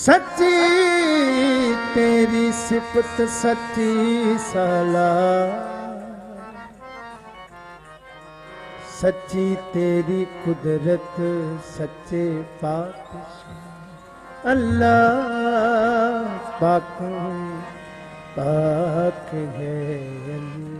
ਸੱਚੀ ਤੇਰੀ ਸਿਫਤ ਸੱਚੀ ਸਲਾਹ ਸੱਚੀ ਤੇਰੀ ਕੁਦਰਤ ਸੱਚੇ ਪਾਤਸ਼ਾਹ। ਅੱਲਾ ਪਾਕ ਪਾਕ ਹੈ ਅੱਲਾ।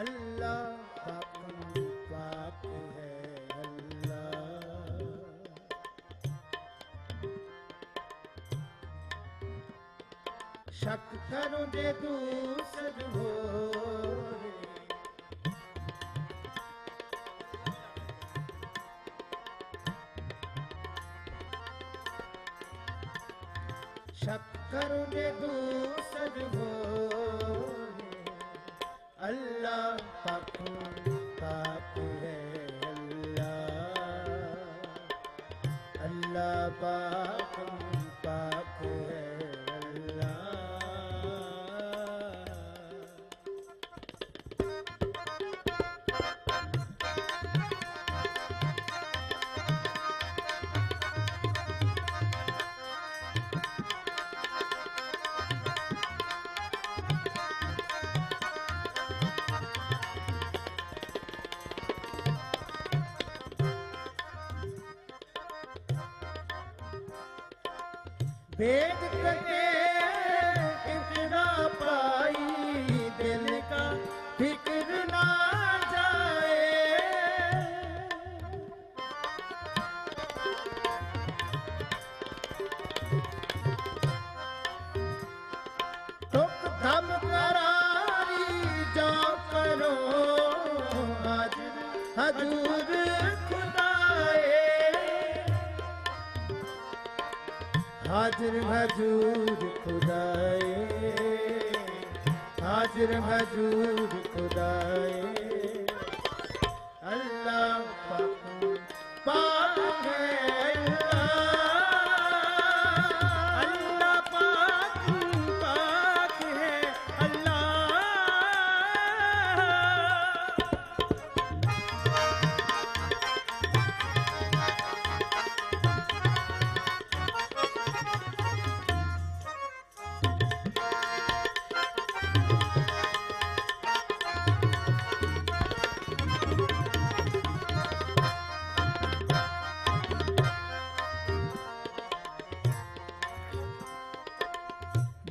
ਅੱਲਾ ਪਾਕ ਪਾਕ ਹੈ ਅੱਲਾ ਸ਼ੱਕ ਕਰੋ ਦੇ ਦੂਸਰ ਹੋਰੇ ਸ਼ੱਕ ਕਰੋ ਜੇ ਦੂਸਰ ਹੋਰੇ ਅੱਲਾ ਪਾਕ ਪਾਕ ਹੈ ਅੱਲਾ ਅੱਲਾਹ ਪਾਕ वेद कटे इतना पाई दिल का फिक्र ना जाए तुक धम करारी जा करो हाजिर हजूर खुदाए ਹਾਜ਼ਰ ਹਜੂਰ ਖੁਦਾਏ ਹਾਜ਼ਰ ਹਜੂਰ ਖੁਦਾਏ। ਅੱਲਾ ਪਾਕ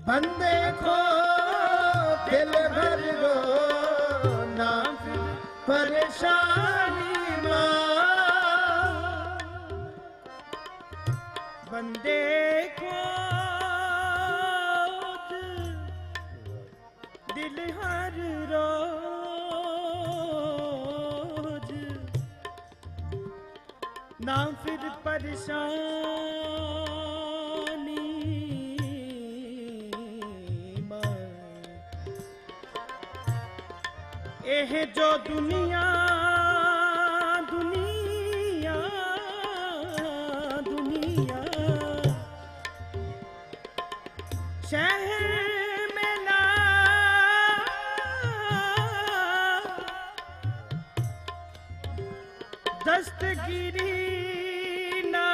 ਬੰਦੇ ਕੋ ਦਿਲ ਭਰ ਰੋ ਨਾ ਪਰੇਸ਼ਾਨੀ ਮਾਂ। ਬੰਦੇ ਕੋ ਦਿਲ ਹਰ ਰੋਜ। ਨਾ ਫਿਰ ਪਰੇਸ਼ਾਨ ਇਹ ਜੋ ਦੁਨੀਆ ਦੁਨੀਆ ਦੁਨੀਆ। ਸ਼ਹਿਰ ਮੇ ਨਾ ਨਾ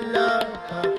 ਅੱਲਾ